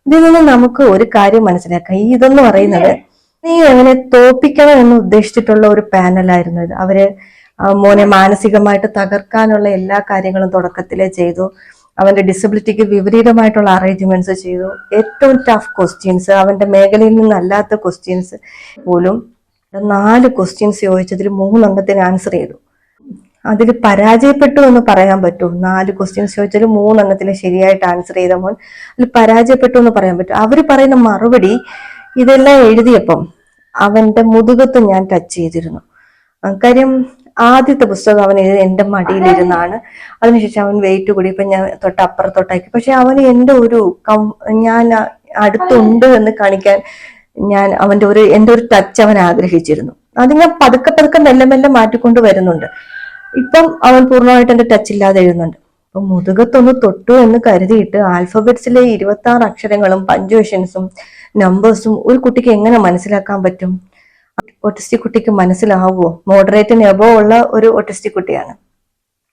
ഇതിൽ നിന്ന് നമുക്ക് ഒരു കാര്യം മനസ്സിലാക്കാം. ഈ ഇതെന്ന് പറയുന്നത് നീ അങ്ങനെ തോപ്പിക്കണം എന്ന് ഉദ്ദേശിച്ചിട്ടുള്ള ഒരു പാനലായിരുന്നു ഇത്. അവർ മോനെ മാനസികമായിട്ട് തകർക്കാനുള്ള എല്ലാ കാര്യങ്ങളും തുടക്കത്തിലേ ചെയ്തു. അവന്റെ ഡിസബിലിറ്റിക്ക് വിപരീതമായിട്ടുള്ള അറേഞ്ച്മെന്റ്സ് ചെയ്തു. ഏറ്റവും ടഫ് ക്വസ്റ്റ്യൻസ് അവന്റെ മേഖലയിൽ നിന്നല്ലാത്ത ക്വസ്റ്റ്യൻസ് പോലും നാല് ക്വസ്റ്റ്യൻസ് ചോദിച്ചതിൽ മൂന്നെണ്ണത്തിന് ആൻസർ ചെയ്തു. അതിൽ പരാജയപ്പെട്ടു എന്ന് പറയാൻ പറ്റും. നാല് ക്വസ്റ്റ്യൻസ് ചോദിച്ചാൽ മൂന്നെണ്ണത്തിന് ശരിയായിട്ട് ആൻസർ ചെയ്ത മോൻ അതിൽ പരാജയപ്പെട്ടു എന്ന് പറയാൻ പറ്റും. അവർ പറയുന്ന മറുപടി ഇതെല്ലാം എഴുതിയപ്പം അവന്റെ മുതുകത്ത് ഞാൻ ടച്ച് ചെയ്തിരുന്നു. കാര്യം ആദ്യത്തെ പുസ്തകം അവൻ എഴുതി എന്റെ മടിയിലിരുന്നാണ്. അതിനുശേഷം അവൻ വെയിറ്റ് കൂടി ഇപ്പൊ ഞാൻ തൊട്ടപ്പുറത്തോട്ടാക്കി. പക്ഷെ അവന് എന്റെ ഒരു ഞാൻ അടുത്തുണ്ട് എന്ന് കാണിക്കാൻ ഞാൻ അവന്റെ ഒരു എന്റെ ഒരു ടച്ച് അവൻ ആഗ്രഹിച്ചിരുന്നു. അത് ഞാൻ പതുക്കെ പതുക്കെ മെല്ലെ മെല്ലെ മാറ്റിക്കൊണ്ട് വരുന്നുണ്ട്. ഇപ്പം അവൻ പൂർണമായിട്ട് എന്റെ ടച്ച് ഇല്ലാതെ എഴുതുന്നുണ്ട്. അപ്പൊ മുതുകത്തൊന്ന് തൊട്ടു എന്ന് കരുതിയിട്ട് ആൽഫബറ്റ്സിലെ ഇരുപത്തി ആറ് അക്ഷരങ്ങളും പഞ്ച്വേഷൻസും നമ്പേഴ്സും ഒരു കുട്ടിക്ക് എങ്ങനെ മനസ്സിലാക്കാൻ പറ്റും? ഓട്ടിസ്റ്റിക് കുട്ടിക്ക് മനസ്സിലാവുമോ മോഡറേറ്റ് എബോ ഉള്ള ഒരു ഓട്ടിസ്റ്റിക് കുട്ടിയാണ്.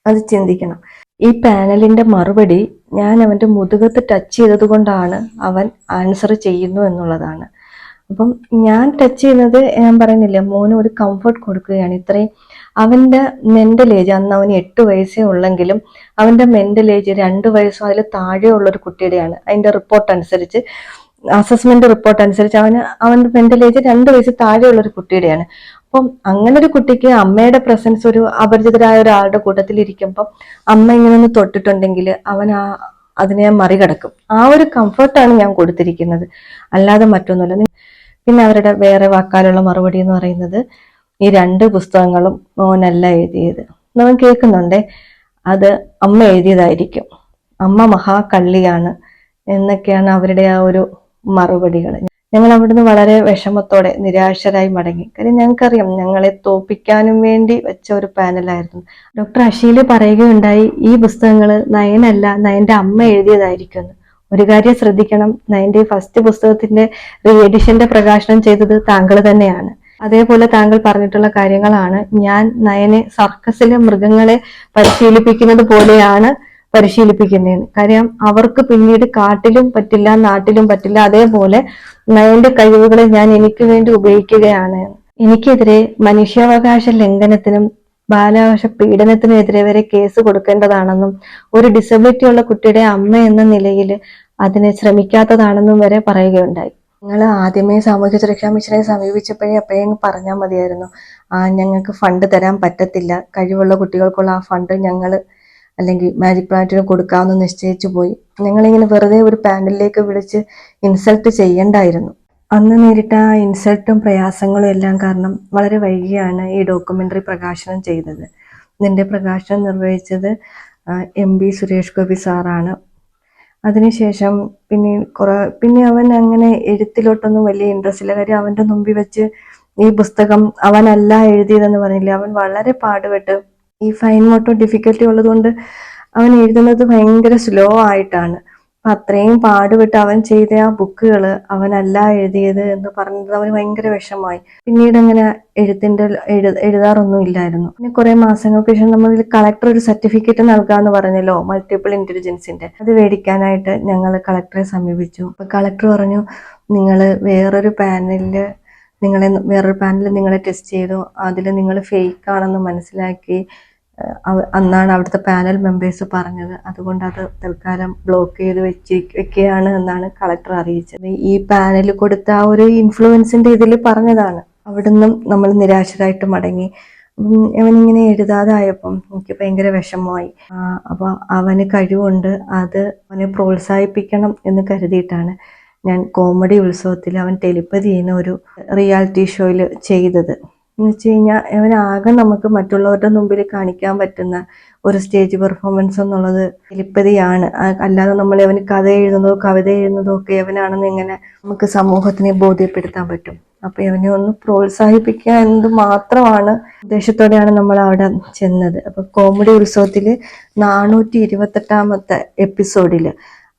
അത് ചിന്തിക്കണം. ഈ പാനലിന്റെ മറുപടി ഞാൻ അവന്റെ മുതുകത്ത് ടച്ച് ചെയ്തത് കൊണ്ടാണ് അവൻ ആൻസർ ചെയ്യുന്നു എന്നുള്ളതാണ്. അപ്പം ഞാൻ ടച്ച് ചെയ്യുന്നത് ഞാൻ പറയുന്നില്ല മോന് ഒരു കംഫർട്ട് കൊടുക്കുകയാണ്. ഇത്രയും അവന്റെ മെന്റൽ ഏജ് അന്ന് അവന് എട്ട് വയസ്സേ ഉള്ളെങ്കിലും അവന്റെ മെന്റൽ ഏജ് രണ്ട് വയസ്സോ അതിൽ താഴെയുള്ള ഒരു കുട്ടിയുടെയാണ്. അതിന്റെ റിപ്പോർട്ട് അനുസരിച്ച് അസസ്മെന്റ് റിപ്പോർട്ട് അനുസരിച്ച് അവന് അവന്റെ മെന്റൽ ഏജ് രണ്ട് വയസ്സ് താഴെയുള്ള ഒരു കുട്ടിയുടെയാണ്. അപ്പം അങ്ങനെ ഒരു കുട്ടിക്ക് അമ്മയുടെ പ്രസൻസ് ഒരു അപരിചിതരായ ഒരാളുടെ കൂട്ടത്തിൽ ഇരിക്കുമ്പം അമ്മ ഇങ്ങനെ ഒന്ന് തൊട്ടിട്ടുണ്ടെങ്കിൽ അവൻ ആ അതിനെ മറികടക്കും. ആ ഒരു കംഫർട്ടാണ് ഞാൻ കൊടുത്തിരിക്കുന്നത്. അല്ലാതെ മറ്റൊന്നുമില്ല. പിന്നെ അവരുടെ വേറെ വാക്കാലുള്ള മറുപടി എന്ന് പറയുന്നത് ഈ രണ്ട് പുസ്തകങ്ങളും മോനല്ല എഴുതിയത്. നമ്മൾ കേൾക്കുന്നുണ്ടേ അത് അമ്മ എഴുതിയതായിരിക്കും. അമ്മ മഹാകള്ളിയാണ് എന്നൊക്കെയാണ് അവരുടെ ആ ഒരു മറുപടികൾ. ഞങ്ങൾ അവിടുന്ന് വളരെ വിഷമത്തോടെ നിരാശരായി മടങ്ങി. കാര്യം ഞങ്ങൾക്കറിയാം ഞങ്ങളെ തോപ്പിക്കാനും വേണ്ടി വെച്ച ഒരു പാനലായിരുന്നു. ഡോക്ടർ അഷീൽ പറയുകയുണ്ടായി ഈ പുസ്തകങ്ങൾ നയനല്ല നയന്റെ അമ്മ എഴുതിയതായിരിക്കുമെന്ന് ഒരു കാര്യം ശ്രദ്ധിക്കണം നയന്റെ ഫസ്റ്റ് പുസ്തകത്തിന്റെ റീ എഡിഷന്റെ പ്രകാശനം ചെയ്തത് താങ്കൾ തന്നെയാണ്. അതേപോലെ താങ്കൾ പറഞ്ഞിട്ടുള്ള കാര്യങ്ങളാണ്. ഞാൻ നയനെ സർക്കസിലെ മൃഗങ്ങളെ പരിശീലിപ്പിക്കുന്നത് പോലെയാണ് പരിശീലിപ്പിക്കുന്നതെന്ന്. കാര്യം അവർക്ക് പിന്നീട് കാട്ടിലും പറ്റില്ല നാട്ടിലും പറ്റില്ല അതേപോലെ നയന്റെ കഴിവുകളെ ഞാൻ എനിക്ക് വേണ്ടി ഉപയോഗിക്കുകയാണ്. എനിക്കെതിരെ മനുഷ്യാവകാശ ലംഘനത്തിനും ബാലാവകാശ പീഡനത്തിനും എതിരെ വരെ കേസ് കൊടുക്കേണ്ടതാണെന്നും ഒരു ഡിസബിലിറ്റി ഉള്ള കുട്ടിയുടെ അമ്മ എന്ന നിലയിൽ അതിനെ ശ്രമിക്കാത്തതാണെന്നും വരെ പറയുകയുണ്ടായി. നിങ്ങൾ ആദ്യമേ സാമൂഹ്യ സുരക്ഷാ മിഷനെ സമീപിച്ചപ്പോഴേ അപ്പോഴേ പറഞ്ഞാൽ മതിയായിരുന്നു. ആ ഞങ്ങൾക്ക് ഫണ്ട് തരാൻ പറ്റത്തില്ല. കഴിവുള്ള കുട്ടികൾക്കുള്ള ആ ഫണ്ട് ഞങ്ങൾ അല്ലെങ്കിൽ മാജിക് പ്ലാന്റിന് കൊടുക്കാമെന്ന് നിശ്ചയിച്ചു പോയി. ഞങ്ങളിങ്ങനെ വെറുതെ ഒരു പാനലിലേക്ക് വിളിച്ച് ഇൻസൾട്ട് ചെയ്യണ്ടായിരുന്നു. അന്ന് നേരിട്ട ആ ഇൻസൾട്ടും പ്രയാസങ്ങളും എല്ലാം കാരണം വളരെ വൈകിയാണ് ഈ ഡോക്യുമെന്ററി പ്രകാശനം ചെയ്തത്. നിന്റെ പ്രകാശനം നിർവഹിച്ചത് എം ബി സുരേഷ് ഗോപി സാറാണ്. അതിനുശേഷം പിന്നെ കുറെ പിന്നെ അവൻ അങ്ങനെ എഴുത്തിലോട്ടൊന്നും വലിയ ഇൻട്രസ്റ്റ് ഇല്ല. കാര്യം അവന്റെ മുമ്പിൽ വെച്ച് ഈ പുസ്തകം അവനല്ല എഴുതിയതെന്ന് പറഞ്ഞില്ല? അവൻ വളരെ പാടുപെട്ട് ഈ ഫൈൻ മോട്ടോ ഡിഫിക്കൽറ്റി ഉള്ളതുകൊണ്ട് അവൻ എഴുതുന്നത് ഭയങ്കര സ്ലോ ആയിട്ടാണ്. അത്രയും പാടുപെട്ട് അവൻ ചെയ്ത ആ ബുക്കുകൾ അവനല്ല എഴുതിയത് എന്ന് പറഞ്ഞത് അവന് ഭയങ്കര വിഷമമായി. പിന്നീട് അങ്ങനെ എഴുത്തിന്റെ എഴു എഴുതാറൊന്നും ഇല്ലായിരുന്നു. പിന്നെ കുറെ മാസങ്ങൾക്ക് ശേഷം നമ്മൾ കളക്ടർ ഒരു സർട്ടിഫിക്കറ്റ് നൽകാന്ന് പറഞ്ഞല്ലോ മൾട്ടിപ്പിൾ ഇന്റലിജൻസിന്റെ അത് മേടിക്കാനായിട്ട് ഞങ്ങൾ കളക്ടറെ സമീപിച്ചു. അപ്പൊ കളക്ടർ പറഞ്ഞു നിങ്ങൾ വേറൊരു പാനലിൽ നിങ്ങളെ വേറൊരു പാനലിൽ നിങ്ങളെ ടെസ്റ്റ് ചെയ്തു. അതിൽ നിങ്ങൾ ഫേക്ക് ആണെന്ന് മനസ്സിലാക്കി. അന്നാണ് അവിടുത്തെ പാനൽ മെമ്പേഴ്സ് പറഞ്ഞത്. അതുകൊണ്ട് അത് തൽക്കാലം ബ്ലോക്ക് ചെയ്ത് വെച്ച് വെക്കുകയാണ് എന്നാണ് കളക്ടർ അറിയിച്ചത്. ഈ പാനൽ കൊടുത്ത ആ ഒരു ഇൻഫ്ലുവൻസിന്റെ ഇതിൽ പറഞ്ഞതാണ്. അവിടുന്ന് നമ്മൾ നിരാശരായിട്ട് മടങ്ങി. അവനിങ്ങനെ എഴുതാതായപ്പം എനിക്ക് ഭയങ്കര വിഷമമായി. ആ, അപ്പൊ അവന് കഴിവുണ്ട്. അത് അവനെ പ്രോത്സാഹിപ്പിക്കണം എന്ന് കരുതിയിട്ടാണ് ഞാൻ കോമഡി ഉത്സവത്തിൽ അവൻ ടെലിപ്പതി ചെയ്യുന്ന ഒരു റിയാലിറ്റി ഷോയിൽ ചെയ്തത്. എന്ന് വെച്ച് കഴിഞ്ഞാൽ അവനാകെ നമുക്ക് മറ്റുള്ളവരുടെ മുമ്പിൽ കാണിക്കാൻ പറ്റുന്ന ഒരു സ്റ്റേജ് പെർഫോമൻസ് എന്നുള്ളത് എലിപ്പതിയാണ്. അല്ലാതെ നമ്മൾ അവന് കഥ എഴുതുന്നതോ കവിത എഴുതുന്നതോ ഒക്കെ അവനാണെന്ന് ഇങ്ങനെ നമുക്ക് സമൂഹത്തിനെ ബോധ്യപ്പെടുത്താൻ പറ്റും. അപ്പൊ ഇവനെ ഒന്ന് പ്രോത്സാഹിപ്പിക്കുക എന്നത് മാത്രമാണ് ഉദ്ദേശത്തോടെയാണ് നമ്മൾ അവിടെ ചെന്നത്. അപ്പൊ കോമഡി ഉത്സവത്തിൽ നാനൂറ്റി ഇരുപത്തെട്ടാമത്തെ എപ്പിസോഡിൽ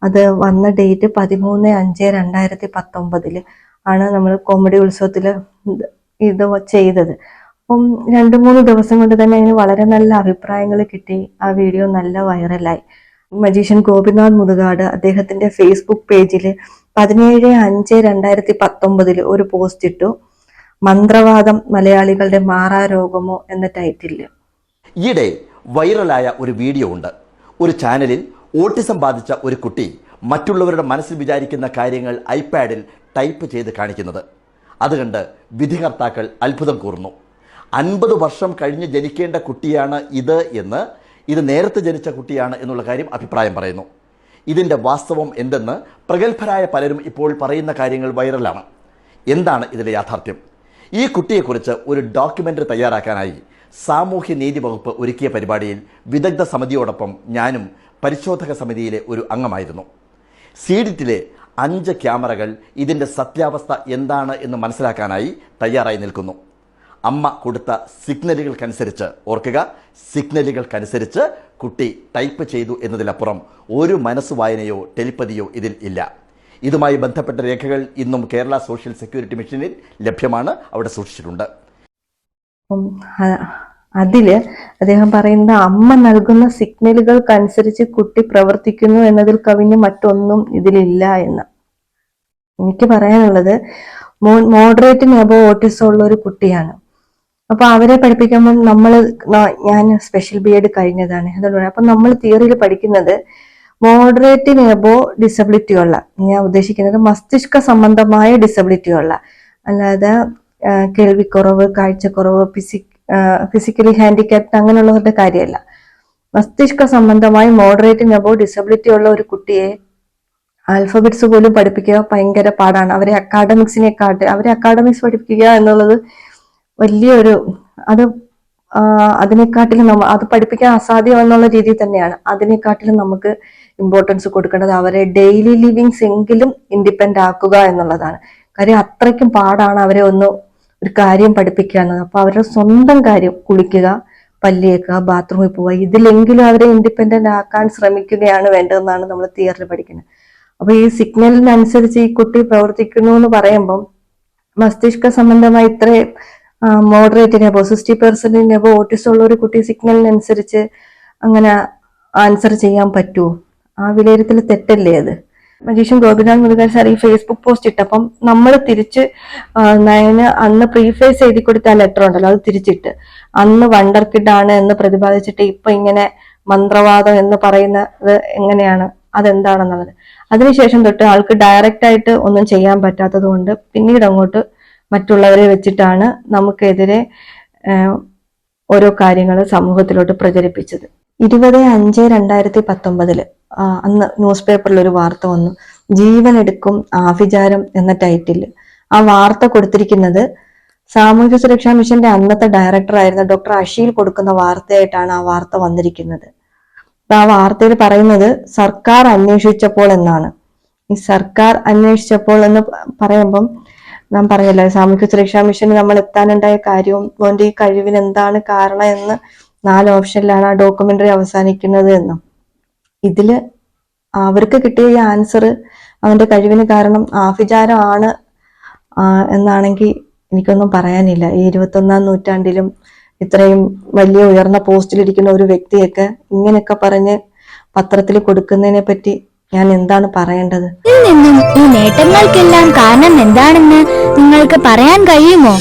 അത് വന്ന ഡേറ്റ് പതിമൂന്ന് അഞ്ച് രണ്ടായിരത്തി പത്തൊമ്പതിൽ ആണ് നമ്മൾ കോമഡി ഉത്സവത്തിൽ ഇത് ചെയ്തത്. അപ്പം രണ്ടു മൂന്ന് ദിവസം കൊണ്ട് തന്നെ അതിന് വളരെ നല്ല അഭിപ്രായങ്ങൾ കിട്ടി. ആ വീഡിയോ നല്ല വൈറലായി. മജീഷ്യൻ ഗോപിനാഥ് മുതുകാട് അദ്ദേഹത്തിന്റെ ഫേസ്ബുക്ക് പേജിൽ പതിനേഴ് അഞ്ച് രണ്ടായിരത്തി പത്തൊമ്പതിൽ ഒരു പോസ്റ്റ് ഇട്ടു. മന്ത്രവാദം മലയാളികളുടെ മാറാരോഗമോ എന്ന ടൈറ്റിൽ ഈയിടെ വൈറലായ ഒരു വീഡിയോ ഉണ്ട്. ഒരു ചാനലിൽ ഓട്ടിസം ബാധിച്ച ഒരു കുട്ടി മറ്റുള്ളവരുടെ മനസ്സിൽ വിചാരിക്കുന്ന കാര്യങ്ങൾ ഐപാഡിൽ ടൈപ്പ് ചെയ്ത് കാണിക്കുന്നത്. അത് കണ്ട് വിധികർത്താക്കൾ അത്ഭുതം കൂർന്നു. അൻപത് വർഷം കഴിഞ്ഞ് ജനിക്കേണ്ട കുട്ടിയാണ് ഇത് എന്ന് ഇത് നേരത്തെ ജനിച്ച കുട്ടിയാണ് എന്നുള്ള കാര്യം അഭിപ്രായം പറയുന്നു. ഇതിന്റെ വാസ്തവം എന്തെന്ന് പ്രഗത്ഭരായ പലരും ഇപ്പോൾ പറയുന്ന കാര്യങ്ങൾ വൈറലാണ്. എന്താണ് ഇതിലെ യാഥാർത്ഥ്യം? ഈ കുട്ടിയെക്കുറിച്ച് ഒരു ഡോക്യുമെന്ററി തയ്യാറാക്കാനായി സാമൂഹ്യ നീതി വകുപ്പ് ഒരുക്കിയ പരിപാടിയിൽ വിദഗ്ധ സമിതിയോടൊപ്പം ഞാനും പരിശോധക സമിതിയിലെ ഒരു അംഗമായിരുന്നു. സീഡിറ്റിലെ അഞ്ച് ക്യാമറകൾ ഇതിന്റെ സത്യാവസ്ഥ എന്താണ് എന്ന് മനസ്സിലാക്കാനായി തയ്യാറായി നിൽക്കുന്നു. അമ്മ കൊടുത്ത സിഗ്നലുകൾക്കനുസരിച്ച് ഓർക്കുക സിഗ്നലുകൾക്കനുസരിച്ച് കുട്ടി ടൈപ്പ് ചെയ്തു എന്നതിലപ്പുറം ഒരു മനസ്സ് വായനയോ ടെലിപ്പതിയോ ഇതിൽ ഇല്ല. ഇതുമായി ബന്ധപ്പെട്ട രേഖകൾ ഇന്നും കേരള സോഷ്യൽ സെക്യൂരിറ്റി മിഷനിൽ ലഭ്യമാണ്. അവിടെ സൂക്ഷിച്ചിട്ടുണ്ട്. അപ്പം അ- അതിൽ അദ്ദേഹം പറയുന്നത് അമ്മ നൽകുന്ന സിഗ്നലുകൾക്കനുസരിച്ച് കുട്ടി പ്രവർത്തിക്കുന്നു എന്നതിൽ കവിഞ്ഞ് മറ്റൊന്നും ഇതിലില്ല എന്ന്. എനിക്ക് പറയാനുള്ളത് മോഡറേറ്റിന് അബോ ഓട്ടിസം ഉള്ള ഒരു കുട്ടിയാണ്. അപ്പൊ അവരെ പഠിപ്പിക്കുമ്പോൾ നമ്മൾ ഞാൻ സ്പെഷ്യൽ ബി എഡ് കഴിഞ്ഞതാണ്. അതുകൊണ്ട് അപ്പൊ നമ്മൾ തിയറിയിൽ പഠിക്കുന്നത് മോഡറേറ്റിന് അബോ ഡിസബിലിറ്റി ഉള്ള ഞാൻ ഉദ്ദേശിക്കുന്നത് മസ്തിഷ്ക സംബന്ധമായ ഡിസബിലിറ്റി ഉള്ള. അല്ലാതെ കേൾവിക്കുറവ് കാഴ്ചക്കുറവ് ഫിസിക് ഫിസിക്കലി ഹാൻഡിക്യാപ്ഡ് അങ്ങനെയുള്ളവരുടെ കാര്യമല്ല. മസ്തിഷ്ക സംബന്ധമായി മോഡറേറ്റിംഗ് അബോ ഡിസബിലിറ്റി ഉള്ള ഒരു കുട്ടിയെ ആൽഫബറ്റ്സ് പോലും പഠിപ്പിക്കുക ഭയങ്കര പാടാണ്. അവരെ അക്കാഡമിക്സിനെ കാട്ട് അവരെ അക്കാഡമിക്സ് പഠിപ്പിക്കുക എന്നുള്ളത് വലിയൊരു അത് അതിനെക്കാട്ടിലും നമ്മ അത് പഠിപ്പിക്കാൻ അസാധ്യം എന്നുള്ള രീതിയിൽ തന്നെയാണ്. അതിനെക്കാട്ടിലും നമുക്ക് ഇമ്പോർട്ടൻസ് കൊടുക്കേണ്ടത് അവരെ ഡെയിലി ലിവിങ്സ് എങ്കിലും ഇൻഡിപെൻഡ് ആക്കുക എന്നുള്ളതാണ്. കാര്യം അത്രയ്ക്കും പാടാണ് അവരെ ഒന്ന് ഒരു കാര്യം പഠിപ്പിക്കുക എന്നത് അപ്പൊ അവരുടെ സ്വന്തം കാര്യം കുളിക്കുക പല്ലിയേക്കുക ബാത്റൂമിൽ പോവുക ഇതിലെങ്കിലും അവരെ ഇൻഡിപെൻഡന്റ് ആക്കാൻ ശ്രമിക്കുകയാണ് വേണ്ടതെന്നാണ് നമ്മൾ തിയറിൽ പഠിക്കുന്നത്. അപ്പൊ ഈ സിഗ്നലിനനുസരിച്ച് ഈ കുട്ടി പ്രവർത്തിക്കുന്നു എന്ന് പറയുമ്പം മസ്തിഷ്ക സംബന്ധമായി ഇത്ര അപ്പോ സിക്സ്റ്റി പെർസെന്റിന് പെർസെന്റിനെബോ ഓട്ടിസം ഉള്ള ഒരു കുട്ടി സിഗ്നലിനനുസരിച്ച് അങ്ങനെ ആൻസർ ചെയ്യാൻ പറ്റുമോ ആ വിലയിരുത്തൽ തെറ്റല്ലേ അത്? മജീഷ്യൻ ഗോപിനാഥ് മുരുകൻ സാർ ഈ ഫേസ്ബുക്ക് പോസ്റ്റ് ഇട്ടപ്പം നമ്മൾ തിരിച്ച് നയന് അന്ന് പ്രീഫേസ് എഴുതി കൊടുത്ത ആ ലെറ്റർ ഉണ്ടല്ലോ അത് തിരിച്ചിട്ട്. അന്ന് വണ്ടർ കിഡ് ആണ് എന്ന് പ്രതിപാദിച്ചിട്ട് ഇപ്പൊ ഇങ്ങനെ മന്ത്രവാദം എന്ന് പറയുന്നത് എങ്ങനെയാണ്? അതെന്താണെന്നുള്ളത്. അതിനുശേഷം തൊട്ട് ആൾക്ക് ഡയറക്റ്റ് ആയിട്ട് ഒന്നും ചെയ്യാൻ പറ്റാത്തത് കൊണ്ട് പിന്നീട് അങ്ങോട്ട് മറ്റുള്ളവരെ വെച്ചിട്ടാണ് നമുക്കെതിരെ ഓരോ കാര്യങ്ങൾ സമൂഹത്തിലോട്ട് പ്രചരിപ്പിച്ചത്. ഇരുപത് അഞ്ച് രണ്ടായിരത്തി പത്തൊമ്പതിൽ അന്ന് ന്യൂസ് പേപ്പറിൽ ഒരു വാർത്ത വന്നു. ജീവൻ എടുക്കും ആഭിചാരം എന്ന ടൈറ്റിൽ ആ വാർത്ത കൊടുത്തിരിക്കുന്നത് സാമൂഹ്യ സുരക്ഷാ മിഷന്റെ അന്നത്തെ ഡയറക്ടർ ആയിരുന്ന ഡോക്ടർ അഷീൽ കൊടുക്കുന്ന വാർത്തയായിട്ടാണ് ആ വാർത്ത വന്നിരിക്കുന്നത്. ആ വാർത്തയിൽ പറയുന്നത് സർക്കാർ അന്വേഷിച്ചപ്പോൾ എന്നാണ്. ഈ സർക്കാർ അന്വേഷിച്ചപ്പോൾ എന്ന് പറയുമ്പം നാം പറയല്ലോ സാമൂഹ്യ സുരക്ഷാ മിഷന് നമ്മൾ എത്താനുണ്ടായ കാര്യവും അവന്റെ ഈ കഴിവിന് എന്താണ് കാരണം എന്ന് നാല് ഓപ്ഷനിലാണ് ആ ഡോക്യുമെന്ററി അവസാനിക്കുന്നത് എന്നും. ഇതിൽ അവർക്ക് കിട്ടിയ ഈ ആൻസർ അവന്റെ കഴിവിന് കാരണം ആഭിചാരമാണ് എന്നാണെങ്കിൽ എനിക്കൊന്നും പറയാനില്ല. ഈ ഇരുപത്തൊന്നാം നൂറ്റാണ്ടിലും ഇത്രയും വലിയ ഉയർന്ന പോസ്റ്റിലിരിക്കുന്ന ഒരു വ്യക്തിയൊക്കെ ഇങ്ങനെയൊക്കെ പറഞ്ഞ് പത്രത്തിൽ കൊടുക്കുന്നതിനെ പറ്റി ഞാൻ എന്താണ് പറയേണ്ടത്? ഈ നേട്ടങ്ങൾക്കെല്ലാം കാരണം എന്താണെന്ന് നിങ്ങൾക്ക് പറയാൻ കഴിയുമോ?